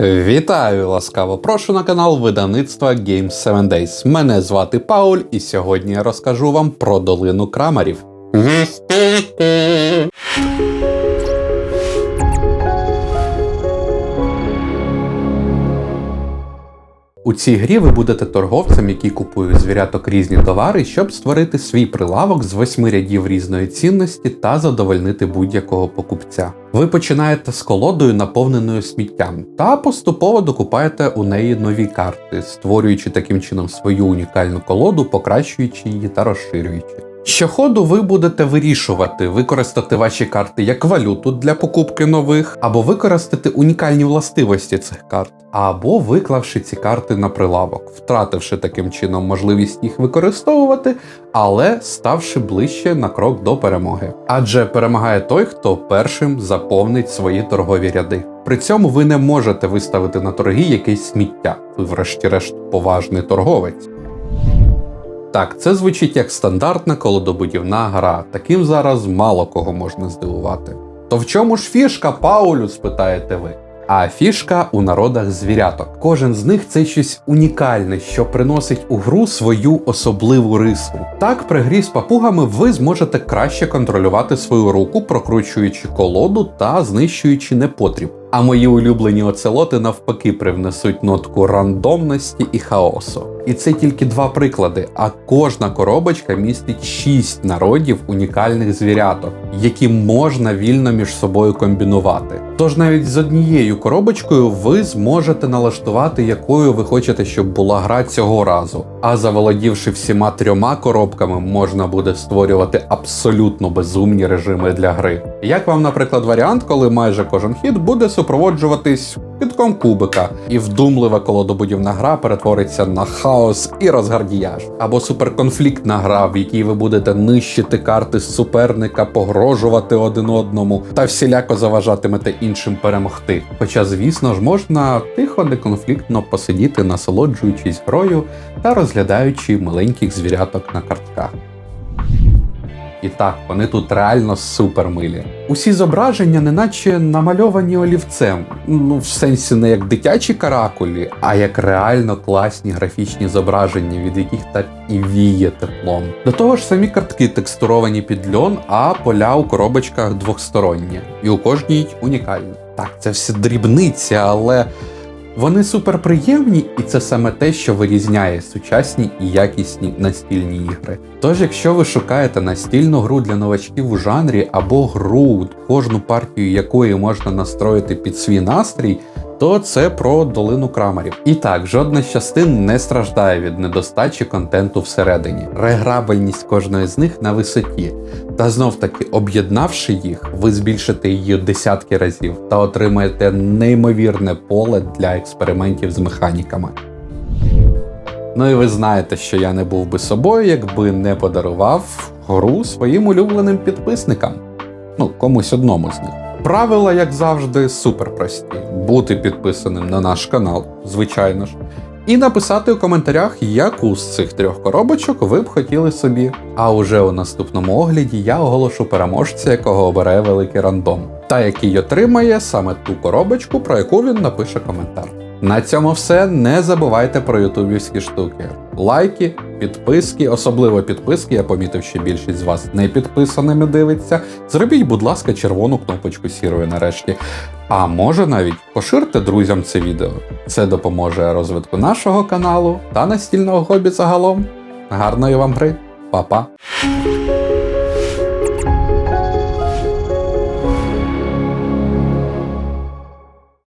Вітаю ласкаво! Прошу на канал видавництва Games 7 Days. Мене звати Пауль, і сьогодні я розкажу вам про долину крамарів. У цій грі ви будете торговцем, який купує звіряток різні товари, щоб створити свій прилавок з восьми рядів різної цінності та задовольнити будь-якого покупця. Ви починаєте з колодою, наповненою сміттям, та поступово докупаєте у неї нові карти, створюючи таким чином свою унікальну колоду, покращуючи її та розширюючи. Щоходу ви будете вирішувати, використати ваші карти як валюту для покупки нових, або використати унікальні властивості цих карт, або виклавши ці карти на прилавок, втративши таким чином можливість їх використовувати, але ставши ближче на крок до перемоги. Адже перемагає той, хто першим заповнить свої торгові ряди. При цьому ви не можете виставити на торги якесь сміття, ви врешті-решт поважний торговець. Так, це звучить як стандартна колодобудівна гра. Таким зараз мало кого можна здивувати. То в чому ж фішка, Паулю? спитаєте ви. А фішка у народах звіряток. Кожен з них це щось унікальне, що приносить у гру свою особливу рису. Так, при грі з папугами ви зможете краще контролювати свою руку, прокручуючи колоду та знищуючи непотріб. А мої улюблені оцелоти навпаки привнесуть нотку рандомності і хаосу. І це тільки два приклади. А кожна коробочка містить шість народів унікальних звіряток, які можна вільно між собою комбінувати. Тож навіть з однією коробочкою ви зможете налаштувати, якою ви хочете, щоб була гра цього разу. А заволодівши всіма трьома коробками, можна буде створювати абсолютно безумні режими для гри. Як вам, наприклад, варіант, коли майже кожен хід буде супроводжуватись китком кубика, і вдумлива колодобудівна гра перетвориться на хаос і розгардіяж, або суперконфліктна гра, в якій ви будете нищити карти суперника, погрожувати один одному та всіляко заважатимете іншим перемогти. Хоча, звісно ж, можна тихо неконфліктно посидіти, насолоджуючись грою та розглядаючи маленьких звіряток на картках. І так, вони тут реально супер милі. Усі зображення неначе намальовані олівцем. Ну, в сенсі не як дитячі каракулі, а як реально класні графічні зображення, від яких так і віє теплом. До того ж, самі картки текстуровані під льон, а поля у коробочках двохсторонні. І у кожній унікальні. Так, це все дрібниці, але. Вони суперприємні, і це саме те, що вирізняє сучасні і якісні настільні ігри. Тож, якщо ви шукаєте настільну гру для новачків у жанрі або гру, кожну партію якої можна настроїти під свій настрій, то це про долину крамарів. І так, жодна з частин не страждає від недостачі контенту всередині. Реграбельність кожної з них на висоті. Та знов таки, об'єднавши їх, ви збільшите її десятки разів та отримаєте неймовірне поле для експериментів з механіками. Ну і ви знаєте, що я не був би собою, якби не подарував гру своїм улюбленим підписникам. Ну, комусь одному з них. Правила, як завжди, супер прості: бути підписаним на наш канал, звичайно ж, і написати у коментарях, яку з цих трьох коробочок ви б хотіли собі. А уже у наступному огляді я оголошу переможця, якого обере великий рандом, та який отримає саме ту коробочку, про яку він напише коментар. На цьому все. Не забувайте про ютубівські штуки. Лайки, підписки, особливо підписки. Я помітив, що більшість з вас не підписаними дивиться. Зробіть, будь ласка, червону кнопочку сірою нарешті. А може навіть поширте друзям це відео. Це допоможе розвитку нашого каналу та настільного хобі загалом. Гарної вам гри, Па-па!